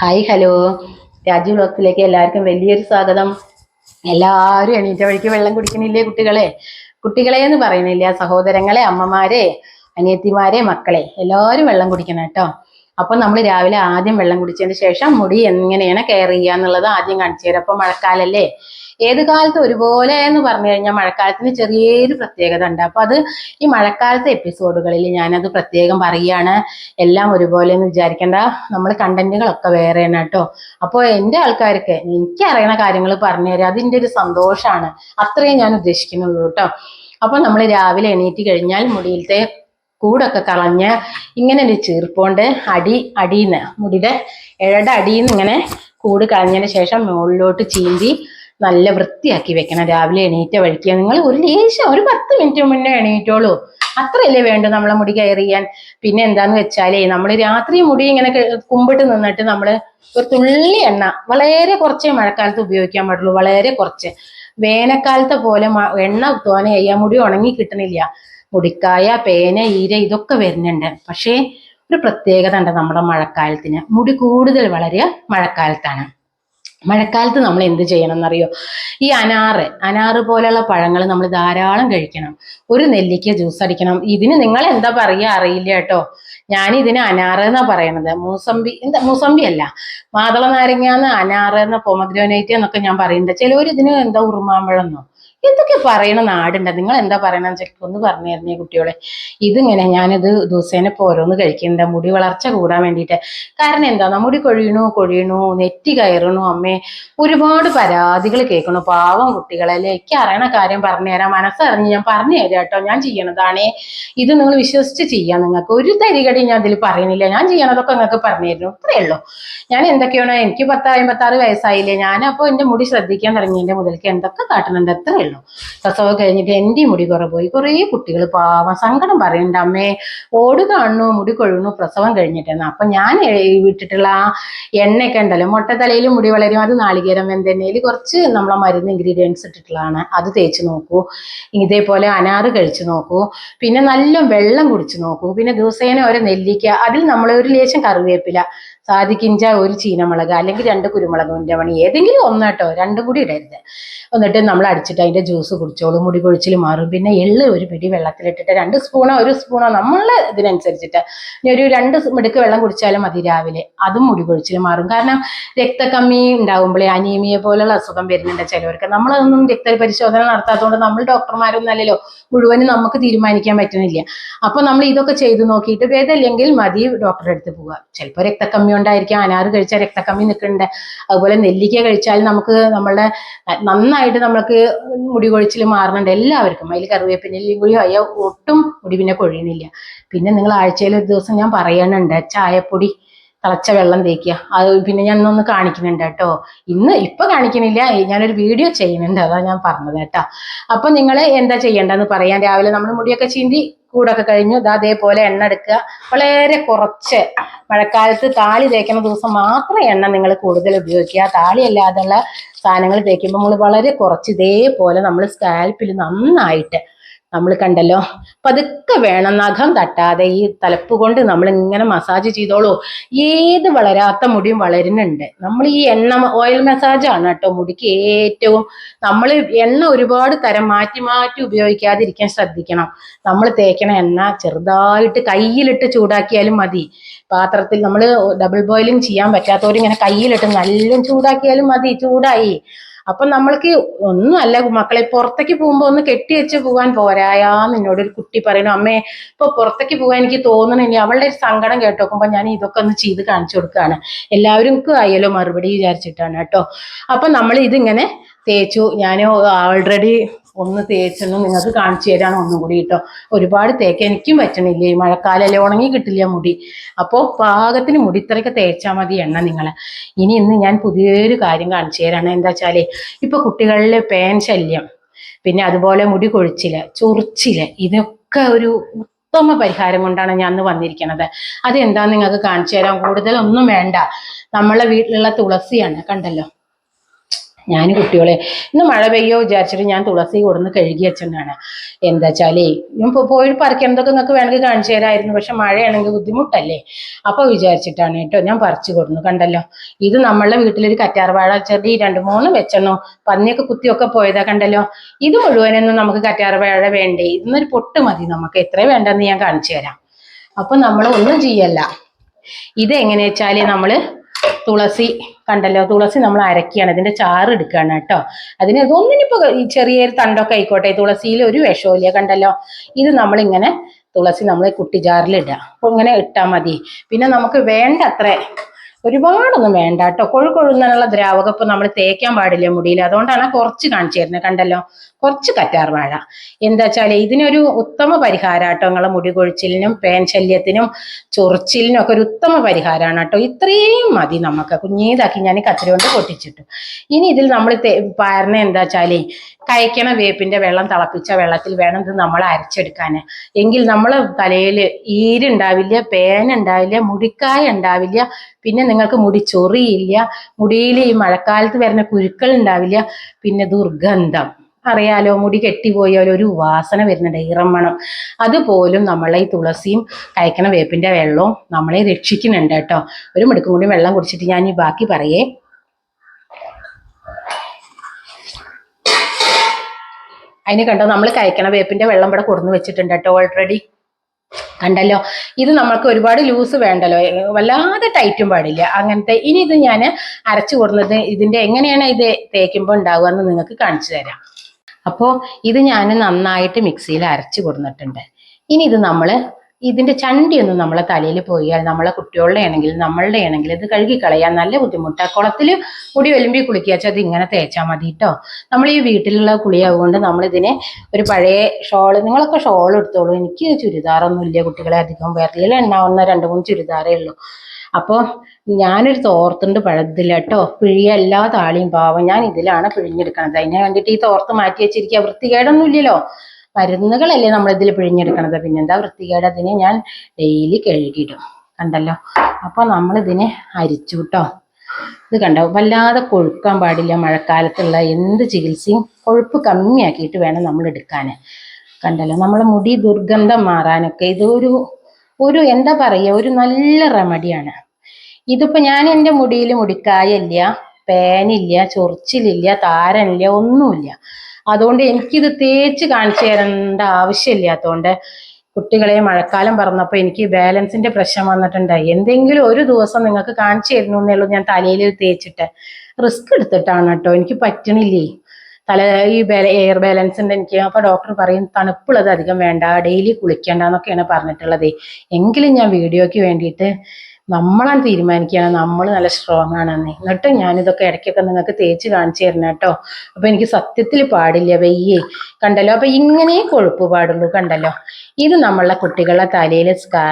Hi hello. Raju ബ്ലോക്സിലേക്ക് എല്ലാവർക്കും വലിയൊരു സ്വാഗതം. എല്ലാവരും എണീറ്റ വഴിക്ക് വെള്ളം കുടിക്കണില്ലേ കുട്ടികളെ? കുട്ടികളെ എന്ന് പറയുന്നില്ല സഹോദരങ്ങളെ അമ്മമാരെ അനിയത്തിമാരെ മക്കളെ. എല്ലാവരും വെള്ളം കുടിക്കണം കേട്ടോ. അപ്പൊ നമ്മൾ രാവിലെ ആദ്യം വെള്ളം കുടിച്ചതിന് ശേഷം മുടി എങ്ങനെയാണ് കെയർ ചെയ്യുക എന്നുള്ളത് ആദ്യം കാണിച്ചു തരാം. അപ്പൊ മഴക്കാലല്ലേ? ഏത് കാലത്ത് ഒരുപോലെ എന്ന് പറഞ്ഞു കഴിഞ്ഞാൽ മഴക്കാലത്തിന് ചെറിയൊരു പ്രത്യേകത ഉണ്ട്. അപ്പൊ അത് ഈ മഴക്കാലത്തെ എപ്പിസോഡുകളിൽ ഞാനത് പ്രത്യേകം പറയുകയാണ്. എല്ലാം ഒരുപോലെ എന്ന് വിചാരിക്കേണ്ട. നമ്മൾ കണ്ടന്റുകളൊക്കെ വേറെയാണ് കേട്ടോ. അപ്പോൾ എന്റെ ആൾക്കാർക്ക് എനിക്ക് അറിയണ കാര്യങ്ങൾ പറഞ്ഞു തരാം അതിന്റെ ഒരു സന്തോഷമാണ്. അത്രയും ഞാൻ ഉദ്ദേശിക്കുന്നുള്ളൂ കേട്ടോ. അപ്പൊ നമ്മൾ രാവിലെ എണീറ്റ് കഴിഞ്ഞാൽ മുടിയിലത്തെ കൂടൊക്കെ കളഞ്ഞ് ഇങ്ങനെ ഒരു ചീർപ്പോണ്ട് അടി അടിയിന്ന് മുടിയുടെ ഇഴയുടെ അടിയിൽ നിന്ന് ഇങ്ങനെ കൂട് കളഞ്ഞതിന് ശേഷം മുകളിലോട്ട് ചീന്തി നല്ല വൃത്തിയാക്കി വെക്കണം. രാവിലെ എണീറ്റ വഴിക്കുക നിങ്ങൾ ഒരു ലേശം ഒരു പത്ത് മിനിറ്റ് മുന്നേ എണീറ്റോളൂ. അത്രയല്ലേ വേണ്ടു നമ്മളെ മുടി കയറിയാൻ. ചെയ്യാൻ പിന്നെ എന്താന്ന് വെച്ചാലേ നമ്മൾ രാത്രി മുടി ഇങ്ങനെ കുമ്പിട്ട് നിന്നിട്ട് നമ്മൾ ഒരു തുള്ളി എണ്ണ വളരെ കുറച്ചേ മഴക്കാലത്ത് ഉപയോഗിക്കാൻ പാടുള്ളൂ. വളരെ കുറച്ച്. വേനൽക്കാലത്തെ പോലെ എണ്ണ തോനെ ചെയ്യാൻ മുടി ഉണങ്ങി കിട്ടണില്ല. മുടിക്കായ പേന ഈര ഇതൊക്കെ വരുന്നുണ്ട്. പക്ഷേ ഒരു പ്രത്യേകത ഉണ്ട് നമ്മുടെ മഴക്കാലത്തിന്. മുടി കൂടുതൽ വളരുക മഴക്കാലത്താണ്. മഴക്കാലത്ത് നമ്മൾ എന്ത് ചെയ്യണം എന്നറിയോ ഈ അനാറ് അനാറ് പോലെയുള്ള പഴങ്ങൾ നമ്മൾ ധാരാളം കഴിക്കണം. ഒരു നെല്ലിക്ക ജ്യൂസ് അടിക്കണം. ഇതിന് നിങ്ങൾ എന്താ പറയുക അറിയില്ല കേട്ടോ. ഞാൻ ഇതിന് അനാറ് എന്നാ പറയണത്. മൂസമ്പി എന്താ മൂസമ്പി അല്ല. മാതള നാരങ്ങാന്ന് അനാറ് എന്ന പൊമഗ്രോനൈറ്റ് എന്നൊക്കെ ഞാൻ പറയുന്നുണ്ട്. ചിലവർ ഇതിന് എന്താ ഉറുമാമ്പഴം എന്നോ? എന്തൊക്കെ പറയണ നാടുണ്ട്? നിങ്ങൾ എന്താ പറയണെന്ന് വെച്ചാൽ ഒന്ന് പറഞ്ഞു തരുന്നേ കുട്ടികളെ. ഇതിങ്ങനെ ഞാനിത് ദിവസേന ഇപ്പോൾ ഓരോന്ന് കഴിക്കുന്നുണ്ട്. മുടി വളർച്ച കൂടാൻ വേണ്ടിയിട്ട്. കാരണം എന്താ? മുടി കൊഴിയണു കൊഴിയണു നെറ്റി കയറണു അമ്മേ. ഒരുപാട് പരാതികൾ കേൾക്കണു. പാവം കുട്ടികളല്ലേ എനിക്ക് അറിയണ കാര്യം പറഞ്ഞു തരാം. മനസ്സറിഞ്ഞ് ഞാൻ പറഞ്ഞു തരാം കേട്ടോ. ഞാൻ ചെയ്യണതാണേ. ഇത് നിങ്ങൾ വിശ്വസിച്ച് ചെയ്യാം നിങ്ങൾക്ക്. ഒരു തരികടി ഞാൻ ഇതിൽ പറയുന്നില്ല. ഞാൻ ചെയ്യണതൊക്കെ നിങ്ങൾക്ക് പറഞ്ഞു തരുന്നു. ഇത്രയേ ഉള്ളൂ. ഞാൻ എന്തൊക്കെയാണോ? എനിക്ക് പത്ത് അമ്പത്താറ് വയസ്സായില്ലേ. ഞാനപ്പോൾ എന്റെ മുടി ശ്രദ്ധിക്കാൻ തുടങ്ങിയതിന്റെ മുതൽക്ക് എന്തൊക്കെ കാട്ടുന്നുണ്ട്? അത്രയേ ഉള്ളൂ പ്രസവം കഴിഞ്ഞിട്ട് എന്റെ മുടി കുറേ പോയി. കുറേ കുട്ടികൾ പാവം. സങ്കടം പറയണ്ട അമ്മേ ഓട് കാണുന്നു മുടി കൊഴുന്നു പ്രസവം കഴിഞ്ഞിട്ടെന്ന്. അപ്പൊ ഞാൻ വിട്ടിട്ടുള്ള ആ എണ്ണയൊക്കെ ഉണ്ടല്ലോ മുട്ടത്തലയിൽ മുടി വളരും അത് നാളികേരം വെന്തെണ്ണയിൽ കുറച്ച് നമ്മളെ മരുന്ന് ഇൻഗ്രീഡിയൻസ് ഇട്ടിട്ടുള്ളതാണ്. അത് തേച്ച് നോക്കൂ. ഇതേപോലെ അനാറ് കഴിച്ചു നോക്കൂ. പിന്നെ നല്ല വെള്ളം കുടിച്ചു നോക്കൂ. പിന്നെ ദിവസേന ഒരു നെല്ലിക്ക അതിൽ നമ്മൾ ഒരു ലേശം കറിവേപ്പില സാധിക്കിഞ്ച ഒരു ചീനമുളക് അല്ലെങ്കിൽ രണ്ട് കുരുമുളക് ഉണ്ടവണി ഏതെങ്കിലും ഒന്ന് കേട്ടോ രണ്ടും കൂടി ഇടരുത്. എന്നിട്ട് നമ്മൾ അടിച്ചിട്ട് അതിന്റെ ജ്യൂസ് കുടിച്ചോളും മുടി കൊഴിച്ചിൽ മാറും. പിന്നെ എള്ള് ഒരു പിടി വെള്ളത്തിലിട്ടിട്ട് രണ്ട് സ്പൂണോ ഒരു സ്പൂണോ നമ്മളെ ഇതിനനുസരിച്ചിട്ട് ഇനി ഒരു രണ്ട് മിടുക്ക് വെള്ളം കുടിച്ചാലും മതി രാവിലെ. അതും മുടി കൊഴിച്ചിൽ മാറും. കാരണം രക്തക്കമ്മി ഉണ്ടാകുമ്പോഴേ അനീമിയ പോലുള്ള അസുഖം വരുന്നുണ്ട് ചിലവർക്ക്. നമ്മളതൊന്നും രക്ത പരിശോധന നടത്താത്തതുകൊണ്ട് നമ്മൾ ഡോക്ടർമാരൊന്നും അല്ലല്ലോ. മുഴുവനും നമുക്ക് തീരുമാനിക്കാൻ പറ്റുന്നില്ല. അപ്പൊ നമ്മൾ ഇതൊക്കെ ചെയ്തു നോക്കിയിട്ട് ഭേദമില്ലെങ്കിൽ മതി ഡോക്ടറെ അടുത്ത് പോവുക. ചിലപ്പോൾ രക്തക്കമ്മി ഉണ്ടായിരിക്കാം. അനാറ് കഴിച്ചാൽ രക്തക്കമ്മി നിൽക്കുന്നുണ്ട്. അതുപോലെ നെല്ലിക്ക കഴിച്ചാൽ നമുക്ക് നമ്മളുടെ നന്നായിട്ട് നമുക്ക് മുടി കൊഴിച്ചിൽ മാറുന്നുണ്ട് എല്ലാവർക്കും. അതിൽ കറിവേപ്പിനെല്ലിയും കൂടി ആയ ഒട്ടും മുടി പിന്നെ കൊഴിയുന്നില്ല. പിന്നെ നിങ്ങൾ ആഴ്ചയിൽ ഒരു ദിവസം ഞാൻ പറയണുണ്ട് ചായപ്പൊടി തിളച്ച വെള്ളം തേക്കുക. അത് പിന്നെ ഞാൻ ഇന്നൊന്ന് കാണിക്കുന്നുണ്ട് കേട്ടോ. ഇന്ന് ഇപ്പൊ കാണിക്കണില്ല. ഞാനൊരു വീഡിയോ ചെയ്യുന്നുണ്ട്. അതാ ഞാൻ പറഞ്ഞത് കേട്ടോ. അപ്പൊ നിങ്ങൾ എന്താ ചെയ്യേണ്ടതെന്ന് പറയാം രാവിലെ നമ്മൾ മുടിയൊക്കെ ചീന്തി കൂടൊക്കെ കഴിഞ്ഞു. ഇത് അതേപോലെ എണ്ണ എടുക്കുക. വളരെ കുറച്ച് മഴക്കാലത്ത് താളി തേക്കുന്ന ദിവസം മാത്രം എണ്ണ നിങ്ങൾ കൂടുതൽ ഉപയോഗിക്കുക. താളി അല്ലാതെയുള്ള സാധനങ്ങൾ തേക്കുമ്പോൾ നമ്മൾ വളരെ കുറച്ച് ഇതേപോലെ നമ്മൾ സ്കാൽപ്പിൽ നന്നായിട്ട് നമ്മൾ കണ്ടല്ലോ? പതുക്കെ വേണം നഖം തട്ടാതെ ഈ തലപ്പ് കൊണ്ട് നമ്മൾ ഇങ്ങനെ മസാജ് ചെയ്തോളൂ. ഏത് വളരാത്ത മുടിയും വളരുന്നുണ്ട്. നമ്മൾ ഈ എണ്ണ ഓയിൽ മസാജാണ് കേട്ടോ മുടിക്ക് ഏറ്റവും നമ്മൾ എണ്ണ ഒരുപാട് തരം മാറ്റി മാറ്റി ഉപയോഗിക്കാതിരിക്കാൻ ശ്രദ്ധിക്കണം. നമ്മൾ തേക്കണ എണ്ണ ചെറുതായിട്ട് കയ്യിലിട്ട് ചൂടാക്കിയാലും മതി. പാത്രത്തിൽ നമ്മൾ ഡബിൾ ബോയിലിംഗ് ചെയ്യാൻ പറ്റാത്തവർ ഇങ്ങനെ കയ്യിലിട്ട് നല്ല ചൂടാക്കിയാലും മതി ചൂടായി. അപ്പൊ നമ്മൾക്ക് ഒന്നുമല്ല മക്കളെ പുറത്തേക്ക് പോകുമ്പോൾ ഒന്ന് കെട്ടി വെച്ച് പോകാൻ പോരായാന്ന് എന്നോട് ഒരു കുട്ടി പറയുന്നു അമ്മേ ഇപ്പൊ പുറത്തേക്ക് പോകാൻ എനിക്ക് തോന്നണില്ല അവളുടെ ഒരു സങ്കടം കേട്ട് നോക്കുമ്പോൾ ഞാൻ ഇതൊക്കെ ഒന്ന് ചെയ്ത് കാണിച്ചു കൊടുക്കുകയാണ്. എല്ലാവരും ആയാലോ മറുപടി വിചാരിച്ചിട്ടാണ് കേട്ടോ. അപ്പൊ നമ്മൾ ഇതിങ്ങനെ തേച്ചു ഞാൻ ഓൾറെഡി ഒന്ന് തേച്ചൊന്ന് നിങ്ങൾക്ക് കാണിച്ചു തരാണ് ഒന്നും കൂടി കേട്ടോ. ഒരുപാട് തേക്ക എനിക്കും പറ്റണില്ല? ഈ മഴക്കാലല്ലേ ഉണങ്ങി കിട്ടില്ല മുടി. അപ്പോൾ പാകത്തിന് മുടി ഇത്രയൊക്കെ തേച്ചാൽ മതി എണ്ണ നിങ്ങൾ ഇനി ഇന്ന് ഞാൻ പുതിയൊരു കാര്യം കാണിച്ചു തരാണ്. എന്താ വെച്ചാൽ ഇപ്പൊ കുട്ടികളിലെ പേൻ ശല്യം പിന്നെ അതുപോലെ മുടി കൊഴിച്ചിൽ ചൊറിച്ചിൽ ഇതൊക്കെ ഒരു ഉത്തമ പരിഹാരം കൊണ്ടാണ് ഞാൻ ഇന്ന് വന്നിരിക്കുന്നത് അതെന്താന്ന് നിങ്ങൾക്ക് കാണിച്ചു തരാം. കൂടുതലൊന്നും വേണ്ട. നമ്മളെ വീട്ടിലുള്ള തുളസിയാണ് കണ്ടല്ലോ? ഞാൻ കുട്ടികളെ ഇന്ന് മഴ പെയ്യോ വിചാരിച്ചിട്ട് ഞാൻ തുളസി കൊടുന്ന് കഴുകി വെച്ചിട്ടാണ് എന്താ വെച്ചാലേ ഞാൻ പോയി പറിക്കുന്നതൊക്കെ നിങ്ങൾക്ക് വേണമെങ്കിൽ കാണിച്ചു തരായിരുന്നു പക്ഷെ മഴയാണെങ്കിൽ ബുദ്ധിമുട്ടല്ലേ? അപ്പൊ വിചാരിച്ചിട്ടാണ് കേട്ടോ ഞാൻ പറിച്ചു കൊടുന്നു. കണ്ടല്ലോ ഇത് നമ്മളുടെ വീട്ടിലൊരു കറ്റാർവാഴ ചെടി രണ്ട് മൂന്ന് വെച്ചെണ്ണോ പന്നിയൊക്കെ കുത്തിയൊക്കെ പോയതാ കണ്ടല്ലോ. ഇത് മുഴുവനൊന്നും നമുക്ക് കറ്റാർവാഴ വേണ്ടേ? ഇന്നൊരു പൊട്ട് മതി നമുക്ക്. എത്ര വേണ്ടെന്ന് ഞാൻ കാണിച്ചു തരാം. അപ്പൊ നമ്മൾ ഒന്നും ചെയ്യല്ല. ഇത് എങ്ങനെയാ വെച്ചാൽ നമ്മൾ തുളസി കണ്ടല്ലോ തുളസി നമ്മൾ അരക്കുകയാണ് അതിന്റെ ചാറ് എടുക്കുകയാണ് കേട്ടോ. അതിന് ഈ ചെറിയൊരു തണ്ടൊക്കെ ആയിക്കോട്ടെ തുളസിയിൽ ഒരു വിഷമില്ല കണ്ടല്ലോ. ഇത് നമ്മളിങ്ങനെ തുളസി നമ്മൾ കുട്ടി ജാറിൽ ഇടുക അപ്പോൾ ഇങ്ങനെ ഇട്ടാൽ മതി. പിന്നെ നമുക്ക് വേണ്ട അത്ര ഒരുപാടൊന്നും വേണ്ട കേട്ടോ. കൊഴുകൊഴുന്നുള്ള ദ്രാവകം ഇപ്പൊ നമ്മൾ തേക്കാൻ പാടില്ല മുടിയിൽ അതുകൊണ്ടാണ് കുറച്ച് കാണിച്ചു തരുന്നത് കണ്ടല്ലോ? കുറച്ച് കറ്റാർ വാഴ. എന്താ വെച്ചാൽ ഇതിനൊരു ഉത്തമ പരിഹാരം കേട്ടോ നിങ്ങളെ മുടി കൊഴിച്ചിലിനും പേൻ ശല്യത്തിനും ചൊറിച്ചിലിനും ഒക്കെ ഒരു ഉത്തമ പരിഹാരമാണ് കേട്ടോ. ഇത്രയും മതി നമുക്ക് കുഞ്ഞീതാക്കി ഞാൻ കത്തിരി കൊണ്ട് പൊട്ടിച്ചിട്ടു. ഇനി ഇതിൽ നമ്മൾ പാരണ എന്താ വെച്ചാൽ കയക്കണ വേപ്പിന്റെ വെള്ളം തിളപ്പിച്ച വെള്ളത്തിൽ വേണം ഇത് നമ്മൾ അരച്ചെടുക്കാൻ എങ്കിൽ നമ്മൾ തലയിൽ ഈരുണ്ടാവില്ല പേൻ ഉണ്ടാവില്ല മുടിക്കായ ഉണ്ടാവില്ല പിന്നെ നിങ്ങൾക്ക് മുടി ചൊറിയില്ല മുടിയിൽ ഈ മഴക്കാലത്ത് വരുന്ന കുരുക്കൾ ഉണ്ടാവില്ല. പിന്നെ ദുർഗന്ധം. അറിയാലോ മുടി കെട്ടിപ്പോയാലോ ഒരു വാസന വരുന്നുണ്ട് ഈറമ്മണം അതുപോലും നമ്മളെ ഈ തുളസിയും കയക്കണ വേപ്പിന്റെ വെള്ളവും നമ്മളെ രക്ഷിക്കുന്നുണ്ട് കേട്ടോ. ഒരു മിടുക്കും കൂടി വെള്ളം കുടിച്ചിട്ട് ഞാൻ ഈ ബാക്കി പറയേ. അതിന് കണ്ടോ നമ്മൾ കയക്കണ വേപ്പിന്റെ വെള്ളം ഇവിടെ കൊടുന്ന് വെച്ചിട്ടുണ്ട് കേട്ടോ ഓൾറെഡി കണ്ടല്ലോ? ഇത് നമ്മൾക്ക് ഒരുപാട് ലൂസ് വേണ്ടല്ലോ. വല്ലാതെ ടൈറ്റും പാടില്ല. അങ്ങനത്തെ ഇനി ഇത് ഞാൻ അരച്ചു കൊടുക്കുന്നത് ഇതിന്റെ എങ്ങനെയാണ് ഇത് തേക്കുമ്പോൾ ഉണ്ടാവുക എന്ന് നിങ്ങൾക്ക് കാണിച്ചു തരാം. അപ്പോൾ ഇത് ഞാൻ നന്നായിട്ട് മിക്സിയിൽ അരച്ചു കൊടുത്തിട്ടുണ്ട് ഇനി ഇത് നമ്മൾ ഇതിന്റെ ചണ്ടിയൊന്നും നമ്മളെ തലയിൽ പോയാൽ നമ്മളെ കുട്ടികളുടെ ആണെങ്കിൽ നമ്മളുടെ ആണെങ്കിൽ ഇത് കഴുകിക്കളയാൻ നല്ല ബുദ്ധിമുട്ടാണ് കുളത്തിൽ മുടി വലുമ്പി കുളിക്കുക അത് ഇങ്ങനെ തേച്ചാൽ മതി കേട്ടോ നമ്മൾ ഈ വീട്ടിലുള്ള കുളിയാവുകൊണ്ട് നമ്മളിതിനെ ഒരു പഴയ ഷോൾ നിങ്ങളൊക്കെ ഷോൾ എടുത്തോളൂ. എനിക്ക് ചുരിദാറൊന്നും ഇല്ല കുട്ടികളെ അധികം. വിരലിൽ എണ്ണാവുന്ന രണ്ട് മൂന്ന് ചുരിദാറേ ഉള്ളൂ. അപ്പോൾ ഞാനൊരു തോർത്തുണ്ട് പഴത്തില്ല കേട്ടോ പിഴിയ എല്ലാ താളിയും പാവം. ഞാൻ ഇതിലാണ് പിഴിഞ്ഞെടുക്കണത്. അതിനെ വേണ്ടിയിട്ട് ഈ തോർത്ത് മാറ്റി വെച്ചിരിക്കുക. വൃത്തികേടൊന്നും ഇല്ലല്ലോ. മരുന്നുകളല്ലേ നമ്മൾ ഇതിൽ പിഴിഞ്ഞെടുക്കണത്? പിന്നെന്താ വൃത്തികേട്? അതിനെ ഞാൻ ഡെയിലി കഴുകിയിടും. കണ്ടല്ലോ? അപ്പോൾ നമ്മളിതിനെ അരിച്ചു കേട്ടോ ഇത് കണ്ടോ? വല്ലാതെ കൊഴുക്കാൻ പാടില്ല. മഴക്കാലത്തുള്ള എന്ത് ചികിത്സയും കൊഴുപ്പ് കമ്മിയാക്കിയിട്ട് വേണം നമ്മൾ എടുക്കാൻ കണ്ടല്ലോ? നമ്മളെ മുടി ദുർഗന്ധം മാറാനൊക്കെ ഇതൊരു ഒരു എന്താ പറയുക ഒരു നല്ല റെമഡിയാണ്. ഇതിപ്പോ ഞാൻ എന്റെ മുടിയിൽ മുടിക്കായല്ല പേനില്ല ചൊറിച്ചിലില്ല താരനില്ല ഒന്നുമില്ല. അതുകൊണ്ട് എനിക്കിത് തേച്ച് കാണിച്ചു തരേണ്ട ആവശ്യമില്ലാത്തതുകൊണ്ട് കുട്ടികളെ മഴക്കാലം പറഞ്ഞപ്പോൾ എനിക്ക് ബാലൻസിന്റെ പ്രശ്നം വന്നിട്ടുണ്ടായി. എന്തെങ്കിലും ഒരു ദിവസം നിങ്ങൾക്ക് കാണിച്ചു തരുന്നു എന്നുള്ളൂ ഞാൻ തലയിൽ തേച്ചിട്ട്. റിസ്ക് എടുത്തിട്ടാണ് കേട്ടോ. എനിക്ക് പറ്റണില്ലേ? തല ഈ എയർ ബാലൻസിന്റെ എനിക്ക് അപ്പൊ ഡോക്ടർ പറയും തണുപ്പുള്ളത് അധികം വേണ്ട ഡെയിലി കുളിക്കേണ്ടെന്നൊക്കെയാണ് പറഞ്ഞിട്ടുള്ളത്. എങ്കിലും ഞാൻ വീഡിയോയ്ക്ക് വേണ്ടിയിട്ട് നമ്മളാണ് തീരുമാനിക്കുകയാണ് നമ്മൾ നല്ല സ്ട്രോങ് ആണെന്ന്. എന്നിട്ട് ഞാനിതൊക്കെ ഇടയ്ക്കൊക്കെ നിങ്ങൾക്ക് തേച്ച് കാണിച്ചു തരണം കേട്ടോ. അപ്പൊ എനിക്ക് സത്യത്തിൽ പാടില്ല വെയ്യേ. കണ്ടല്ലോ? അപ്പൊ ഇങ്ങനെ കൊഴുപ്പ് പാടുള്ളൂ കണ്ടല്ലോ? ഇത് നമ്മളെ കുട്ടികളുടെ തലയിൽ സ്കാ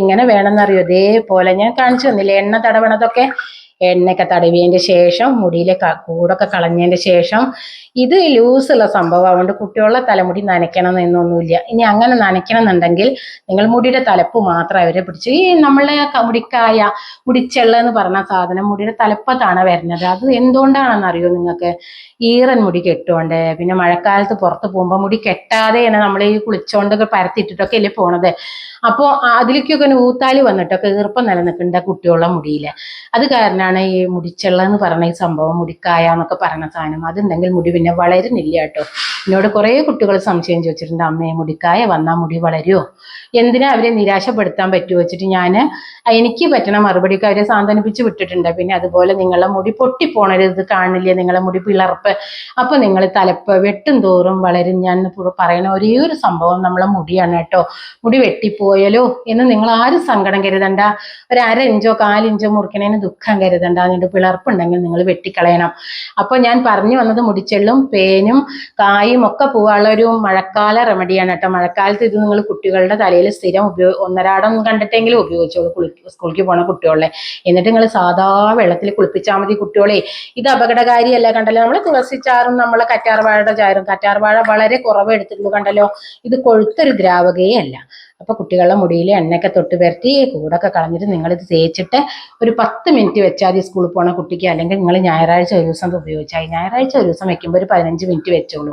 എങ്ങനെ വേണമെന്നറിയോ? ഇതേപോലെ ഞാൻ കാണിച്ചു തന്നില്ലേ? എണ്ണ തടവണതൊക്കെ എണ്ണയൊക്കെ തടവിയതിന്റെ ശേഷം മുടിയിലെ കൂടൊക്കെ കളഞ്ഞതിന്റെ ശേഷം ഇത് ലൂസുള്ള സംഭവം. അതുകൊണ്ട് കുട്ടികളുടെ തലമുടി നനയ്ക്കണം എന്നൊന്നുമില്ല. ഇനി അങ്ങനെ നനയ്ക്കണമെന്നുണ്ടെങ്കിൽ നിങ്ങൾ മുടിയുടെ തലപ്പ് മാത്രം അവരെ പിടിച്ച്. ഈ നമ്മളെ മുടിക്കായ മുടിച്ചെള്ള എന്ന് പറഞ്ഞ സാധനം മുടിയുടെ തലപ്പത്താണ് വരുന്നത്? അത് എന്തുകൊണ്ടാണെന്ന് അറിയോ നിങ്ങൾക്ക്? ഈറൻ മുടി കെട്ടുകൊണ്ട് പിന്നെ മഴക്കാലത്ത് പുറത്ത് പോകുമ്പോൾ മുടി കെട്ടാതെയാണ് നമ്മൾ ഈ കുളിച്ചോണ്ടൊക്കെ പരത്തിയിട്ടിട്ടൊക്കെ അല്ലേ പോണത്? അപ്പോൾ അതിലേക്കൊക്കെ ഊത്താലി വന്നിട്ടൊക്കെ ഈർപ്പം നിലനിൽക്കേണ്ട കുട്ടികളുടെ മുടിയിൽ അത് കാരണമാണ് ഈ മുടിച്ചെള്ള എന്ന് പറഞ്ഞ ഈ സംഭവം മുടിക്കായ എന്നൊക്കെ പറഞ്ഞ സാധനം അതുണ്ടെങ്കിൽ മുടി പിന്നെ വളരുന്നില്ല കേട്ടോ. എന്നോട് കുറേ കുട്ടികൾ സംശയം ചോദിച്ചിട്ടുണ്ട് അമ്മേ മുടിക്കായ വന്നാൽ മുടി വളരുമോ എന്തിനാ അവരെ നിരാശപ്പെടുത്താൻ പറ്റുമോ വെച്ചിട്ട് ഞാൻ എനിക്ക് പറ്റണ മറുപടിയൊക്കെ അവരെ സാന്ത്വനിപ്പിച്ച് വിട്ടിട്ടുണ്ട്. പിന്നെ അതുപോലെ നിങ്ങളെ മുടി പൊട്ടിപ്പോണരുത് കാണില്ലേ നിങ്ങളെ മുടി പിളർപ്പ്. അപ്പൊ നിങ്ങൾ തലപ്പ് വെട്ടും തോറും വളരും. ഞാൻ പറയുന്ന ഒരേ ഒരു സംഭവം നമ്മളെ മുടിയാണ് കേട്ടോ. മുടി വെട്ടിപ്പോയാലോ എന്ന് നിങ്ങൾ ആരും സങ്കടം കരുതണ്ട. ഒരു അര ഇഞ്ചോ കാലിഞ്ചോ മുറിക്കണേന് ദുഃഖം കരുതണ്ട. പിളർപ്പ് പിളർപ്പുണ്ടെങ്കിൽ നിങ്ങൾ വെട്ടിക്കളയണം. അപ്പൊ ഞാൻ പറഞ്ഞു വന്നത് മുടിച്ചെള്ളും പേനും കായും ഒക്കെ പോവാനുള്ള ഒരു മഴക്കാല റെമഡിയാണ് കേട്ടോ. മഴക്കാലത്ത് ഇത് നിങ്ങൾ കുട്ടികളുടെ തലയിൽ സ്ഥിരം ഉപയോഗ ഒന്നരാടം കണ്ടിട്ടെങ്കിലും ഉപയോഗിച്ചോളൂ. കുളി സ്കൂളിലേക്ക് പോണ കുട്ടികളെ. എന്നിട്ട് നിങ്ങൾ സാധാ വെള്ളത്തിൽ കുളിപ്പിച്ചാൽ മതി കുട്ടികളെ. ഇത് അപകടകാരിയല്ല കണ്ടല്ലോ. നമ്മൾ തുളസി ചാറും നമ്മളെ കറ്റാർവാഴയുടെ ചാറും. കറ്റാർവാഴ വളരെ കുറവ് എടുത്തിട്ടുള്ളൂ കണ്ടല്ലോ. ഇത് കൊഴുത്തൊരു ദ്രാവകയേ അല്ല. അപ്പോൾ കുട്ടികളുടെ മുടിയിൽ എണ്ണയൊക്കെ തൊട്ട് പുരട്ടി കൂടൊക്കെ കളഞ്ഞിട്ട് നിങ്ങളിത് തേച്ചിട്ട് ഒരു പത്ത് മിനിറ്റ് വെച്ചാൽ മതി സ്കൂളിൽ പോണ കുട്ടിക്ക് അല്ലെങ്കിൽ നിങ്ങൾ ഞായറാഴ്ച ഒരു ദിവസം ഉപയോഗിച്ചാൽ ഞായറാഴ്ച ഒരു ദിവസം വെക്കുമ്പോൾ ഒരു പതിനഞ്ച് മിനിറ്റ് വെച്ചോളൂ.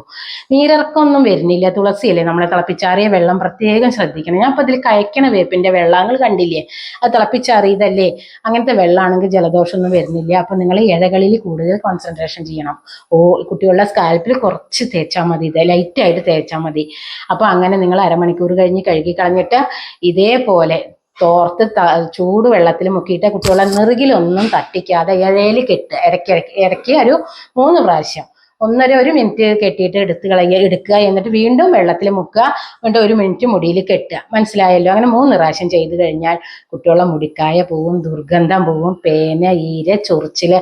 നീരിറക്കമൊന്നും വരുന്നില്ല തുളസിയല്ലേ നമ്മളെ തിളപ്പിച്ചാറിയ വെള്ളം പ്രത്യേകം ശ്രദ്ധിക്കണം. ഞാൻ ഇപ്പോൾ ഇതിൽ കയക്കണ വേപ്പിന്റെ വെള്ളങ്ങൾ കണ്ടില്ലേ? അത് തിളപ്പിച്ചാറിയതല്ലേ? അങ്ങനത്തെ വെള്ളമാണെങ്കിൽ ജലദോഷമൊന്നും വരുന്നില്ല. അപ്പോൾ നിങ്ങൾ ഇഴകളിൽ കൂടുതൽ കോൺസെൻട്രേഷൻ ചെയ്യണം. ഓ കുട്ടികളുടെ സ്കാൽപ്പിൽ കുറച്ച് തേച്ചാൽ മതി ഇത് ലൈറ്റായിട്ട് തേച്ചാൽ മതി. അപ്പോൾ അങ്ങനെ നിങ്ങൾ അരമണിക്കൂർ കഴിഞ്ഞ് കഴുകി കളഞ്ഞിട്ട് ഇതേപോലെ തോർത്ത് ത ചൂട് വെള്ളത്തിൽ മുക്കിയിട്ട് കുട്ടികളെ നെറുകിലൊന്നും തട്ടിക്കാതെ ഇഴയിൽ കെട്ടുക ഇടയ്ക്ക് ഇടയ്ക്ക് ഇടയ്ക്ക് ഒരു മൂന്ന് പ്രാവശ്യം. ഒന്നര ഒരു മിനിറ്റ് കെട്ടിയിട്ട് എടുത്ത് കളയുക എടുക്കുക. എന്നിട്ട് വീണ്ടും വെള്ളത്തിൽ മുക്കുക. വീണ്ടും ഒരു മിനിറ്റ് മുടിയിൽ കെട്ടുക. മനസ്സിലായല്ലോ? അങ്ങനെ മൂന്ന് പ്രാവശ്യം ചെയ്ത് കഴിഞ്ഞാൽ കുട്ടികളുടെ മുടിക്കായ പോവും ദുർഗന്ധം പോവും പേന ഈര ചൊറിച്ചിൽ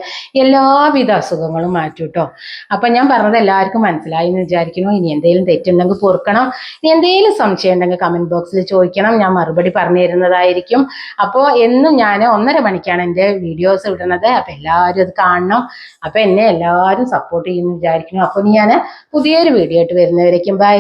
എല്ലാവിധ അസുഖങ്ങളും മാറ്റും കേട്ടോ അപ്പം ഞാൻ പറഞ്ഞത് എല്ലാവർക്കും മനസ്സിലായി എന്ന് വിചാരിക്കുന്നു. ഇനി എന്തെങ്കിലും തെറ്റുണ്ടെങ്കിൽ പൊറുക്കണം. ഇനി എന്തെങ്കിലും സംശയം ഉണ്ടെങ്കിൽ കമന്റ് ബോക്സിൽ ചോദിക്കണം. ഞാൻ മറുപടി പറഞ്ഞു തരുന്നതായിരിക്കും. അപ്പോൾ എന്നും ഞാൻ ഒന്നര മണിക്കാണ് എന്റെ വീഡിയോസ് ഇടുന്നത്. അപ്പം എല്ലാവരും അത് കാണണം. അപ്പം എന്നെ എല്ലാവരും സപ്പോർട്ട് ചെയ്യുമെന്ന് വിചാരിക്കുന്നു. അപ്പോൾ ഞാൻ പുതിയൊരു വീഡിയോ ആയിട്ട് വരുന്നവരേക്കും ബൈ